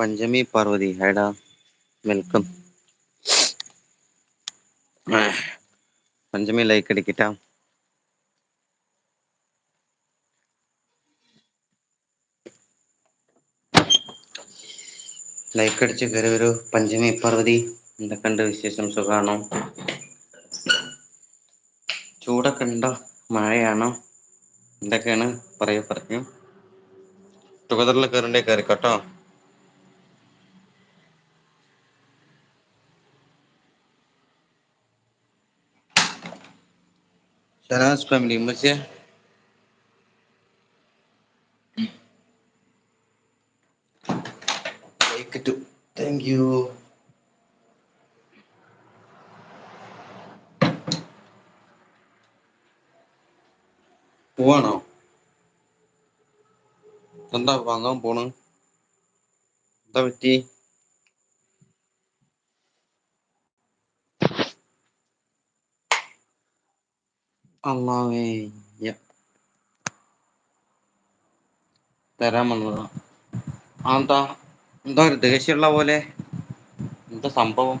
പഞ്ചമി പാർവതി. ഹൈഡാ welcome Panchami like അടിക്കട്ടാ. Like അടിച്ച് കയറി വരൂ. പഞ്ചമി പാർവതി എന്തൊക്കെയുണ്ട് വിശേഷം? സുഖാണോ? ചൂടൊക്കെ ഉണ്ടോ? മഴയാണോ? എന്തൊക്കെയാണ്? പറയൂ പറഞ്ഞു ടുഗദറിൽ കയറണ്ടേ കയറിക്കോട്ടോ Shanas family ഉമ്മച്ചേ like to thank you പോവാണോ എന്താ വാങ്ങാൻ പോണ് എന്താ പറ്റി അള്ളാവേ. തരാൻ വന്നതാ. ആ എന്താ എന്താ ഒരു ദേഷ്യമുള്ള പോലെ. എന്താ സംഭവം.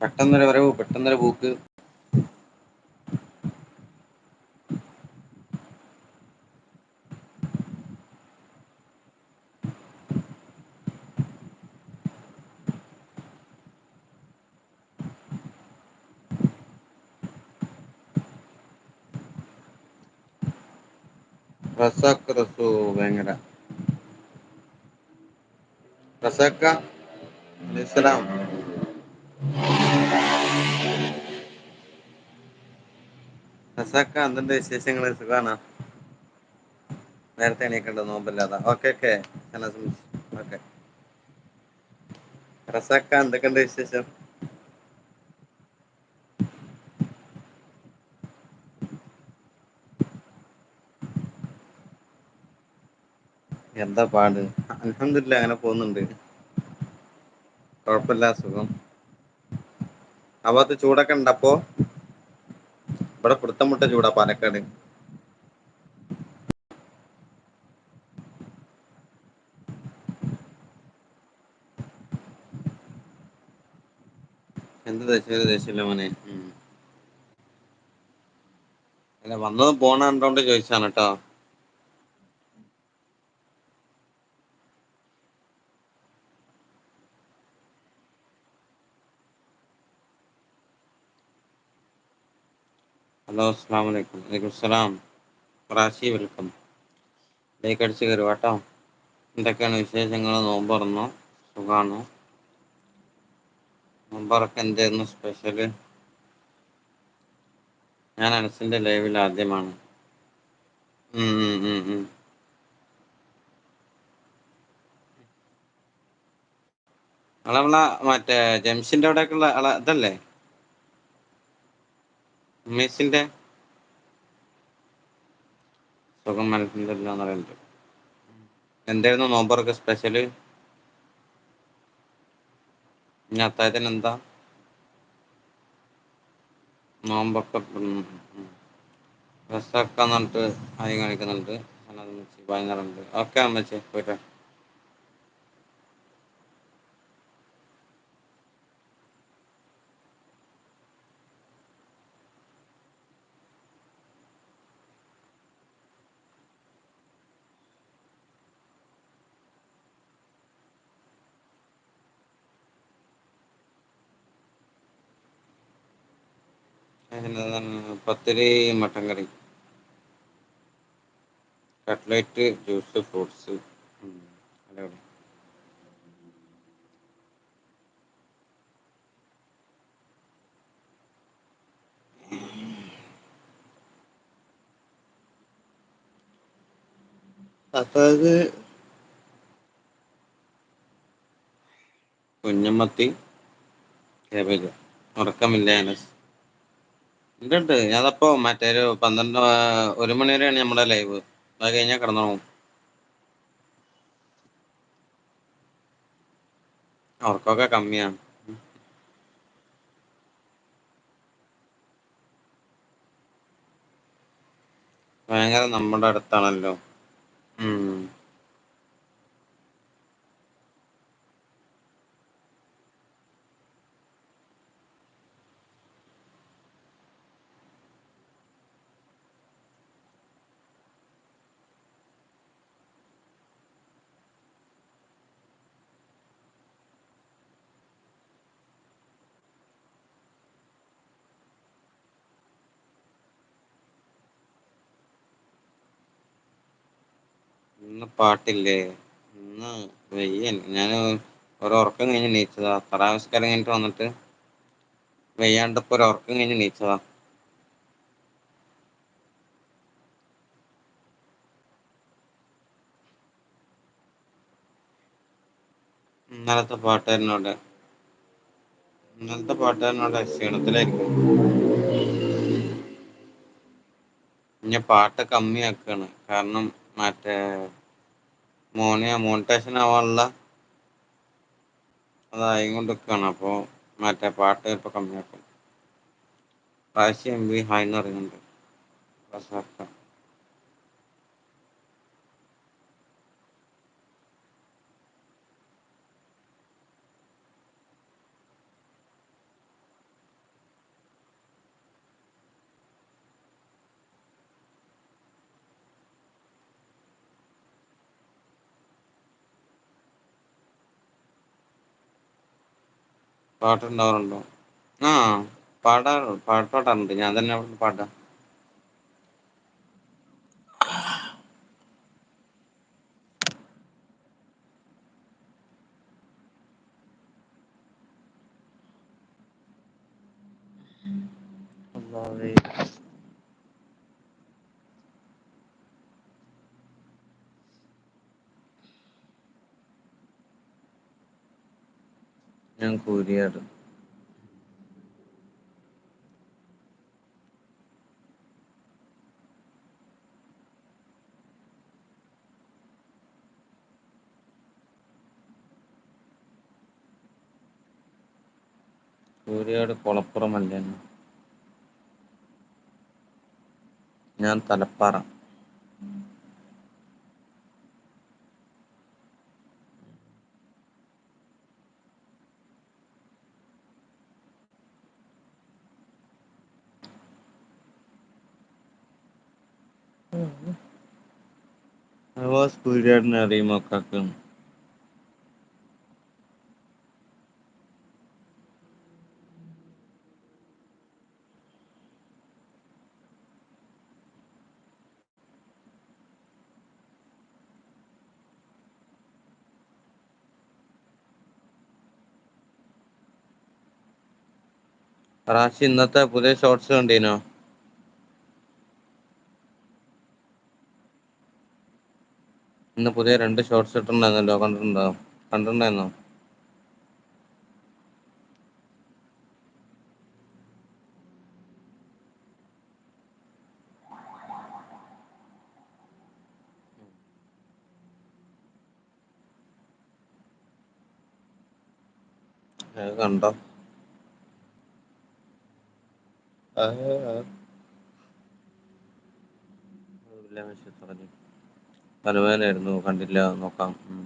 പെട്ടെന്നൊരു വരവ് പെട്ടെന്നൊരു പോക്ക്. റസാഖ് റസൂ ഭയങ്കര റസാഖ അലൈഹിസ്സലാം റസാഖ എന്തുണ്ട് വിശേഷങ്ങൾ സുഖാണോ നേരത്തെ എണീക്കേണ്ട നോമ്പില്ലാതെ. ഓക്കെ ഓക്കെ ഓക്കെ റസാഖ എന്തൊക്കെയുണ്ട് വിശേഷം? എന്താ പാട്? അൽഹംദുലില്ലാ അങ്ങനെ പോകുന്നുണ്ട്. കുഴപ്പമില്ല സുഖം. ആ ഭാഗത്ത് ചൂടൊക്കെ ഉണ്ടപ്പോ ഇവിടെ പുടുത്തം വിട്ട ചൂടാ പാലക്കാട്. എന്ത് ദേഷ്യം ഒരു മോനെ. അല്ല വന്നതും പോണ കണ്ടോണ്ട് ചോദിച്ചാണ് കേട്ടോ. ഹലോ അസ്സാം വലൈക്കും വലൈക്കും സ്സലാം റാശി വെൽക്കം. ലൈക്ക് അടിച്ച് കയറി കേട്ടോ. എന്തൊക്കെയാണ് വിശേഷങ്ങൾ? നോമ്പ് തുറന്നോ? സുഖാണോ? നോമ്പറൊക്കെ എന്തായിരുന്നു സ്പെഷ്യൽ? ഞാൻ അനസിന്റെ ലൈവിൽ ആദ്യമാണ്. അളവള മറ്റേ ജംഷിന്റെ അവിടെയൊക്കെയുള്ള ഇതല്ലേ? മെസ്സിന്റെ സുഖം എന്ന് പറയുന്നുണ്ട് എന്തായിരുന്നു നോമ്പറൊക്കെ സ്പെഷ്യൽ ഇനി അത്താഴത്തിന് എന്താ? നോമ്പൊക്കെ ഉം ഉം. ആയി കാണിക്കുന്നുണ്ട് പതിനാറുണ്ട് ഓക്കെ അമ്മച്ചി പോയിട്ട് പത്തിരി mutton curry. Cutlet juice fruits. അടിപൊളി. അപ്പൊ അത് കുഞ്ഞമത്തി കേബേജ്. ഉറക്കമില്ല അനസ്. ഉണ്ട് ഉണ്ട് മറ്റേ ഒരു പന്ത്രണ്ട് ഒരു മണി വരെയാണ് നമ്മുടെ ലൈവ്. അത് കഴിഞ്ഞാൽ കിടന്നോളും. അവർക്കൊക്കെ കമ്മിയാണ്. ഭയങ്കര നമ്മുടെ അടുത്താണല്ലോ. ഉം. ഇന്ന് പാട്ടില്ലേ? ഇന്ന് വയ്യ. ഞാൻ ഒരു ഉറക്കം കഴിഞ്ഞ് നീച്ചതാ തറാവിഹ് നിസ്കാരം കഴിഞ്ഞിട്ട് വന്നിട്ട് വെയ്യാണ്ടപ്പോ ഒരു ഉറക്കം കഴിഞ്ഞ് നീച്ചതാ ഇന്നലത്തെ പാട്ടുകാരനോട് ഇന്നലത്തെ പാട്ടുകാരനോട് ക്ഷീണത്തിലായിരിക്കും. ഇനി പാട്ട് കമ്മിയാക്കാണ്. കാരണം മറ്റേ മോണിയ മോണിറ്റേഷൻ ആവാനുള്ള അതായി കൊണ്ടിരിക്കാണ് അപ്പോൾ മറ്റേ പാട്ട് ഇപ്പൊ കമ്മിയാക്കും. പ്രാവശ്യം എം ഹായ് എന്ന് പറയുന്നുണ്ട്. പാട്ടുണ്ടാവാറുണ്ടോ? ആ പാടാറു പാട്ട് പാടാറുണ്ട് ഞാൻ തന്നെ പാടാ. അല്ലാഹുവേ. ഞാൻ കൂരിയാട് കൂരിയാട് കൊളപ്പുറം അല്ലേ ഞാൻ തലപ്പാറ നവാസ് കൂരിയാടിനെ അറിയുമോ കാക്ക റാഷി ഇന്നത്തെ പുതിയ ഷോർട്സ് കണ്ടീനോ? ഇന്ന് പുതിയ രണ്ട് ഷോർട്സ് ഇട്ടിട്ടുണ്ടായിരുന്നല്ലോ കണ്ടിട്ടുണ്ടോ കണ്ടിട്ടുണ്ടായിരുന്നോ കണ്ടോ ആ, ആ. ഇല്ല, തുടങ്ങി. തലവേദനയായിരുന്നു കണ്ടില്ല നോക്കാം ഉം.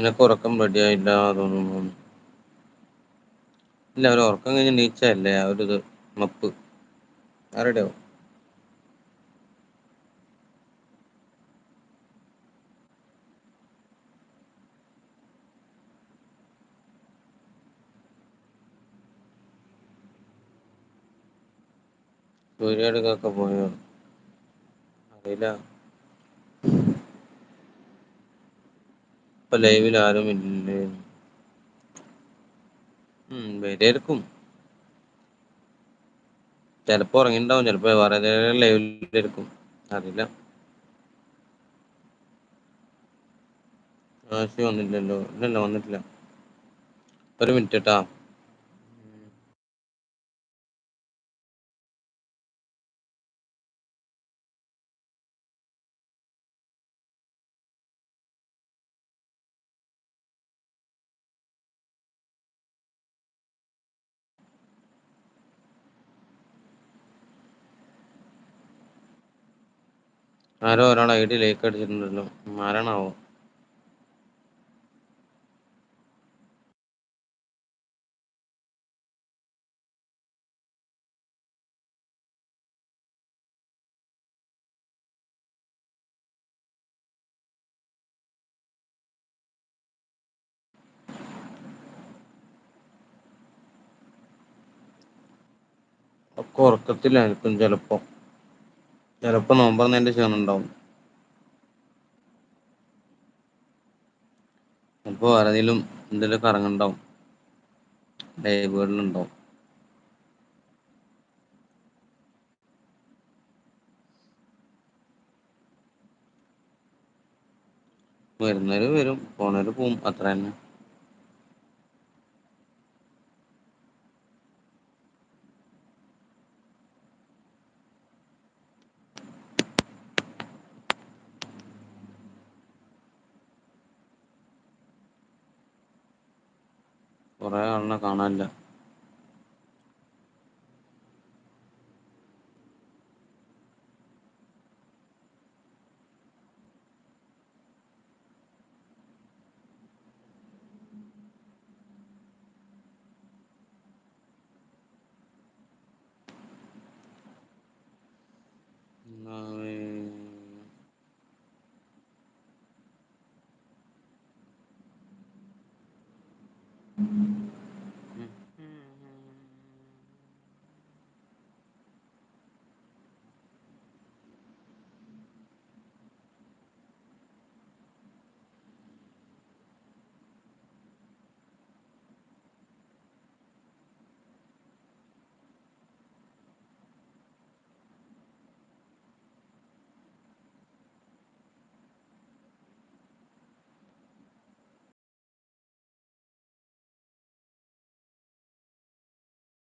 നിനക്ക് ഉറക്കം റെഡിയായില്ല തോന്നുന്നു ഇല്ല ഒരു ഉറക്കം കഴിഞ്ഞ് നീച്ചല്ലേ ആ ഒരു ഇത് മപ്പ്. ആരുടെയോ സൂര്യാടുക്കൊക്കെ പോയോ? അറിയില്ല. ഇപ്പൊ ലൈവിൽ ആരും ഇല്ലേ? ഉം വരെയിരിക്കും ചിലപ്പോ ഉറങ്ങിണ്ടാവും ചിലപ്പോ വേറെ ഏതെങ്കിലും അറിയില്ല. ആശി വന്നില്ലല്ലോ. ഇല്ലല്ല വന്നിട്ടില്ല. ഒരു മിനിറ്റ് കേട്ടാ ആരോ ഒരാൾ ഐ ഡി ലേക്ക് അടിച്ചിട്ടുണ്ടല്ലോ. ആരാണാവോ? ഉറക്കത്തിലായിരിക്കും ചിലപ്പോ. ചിലപ്പോ നോമ്പൊർന്നതിന്റെ ക്ഷീണം ഉണ്ടാവും. അപ്പൊ ആരെങ്കിലും എന്തെങ്കിലും കറങ്ങുണ്ടാവും ലൈബുകളിലുണ്ടാവും വരുന്നവര് വരും പോണവര് പോവും അത്ര തന്നെ കൊറെ ആളിനെ കാണാനില്ല.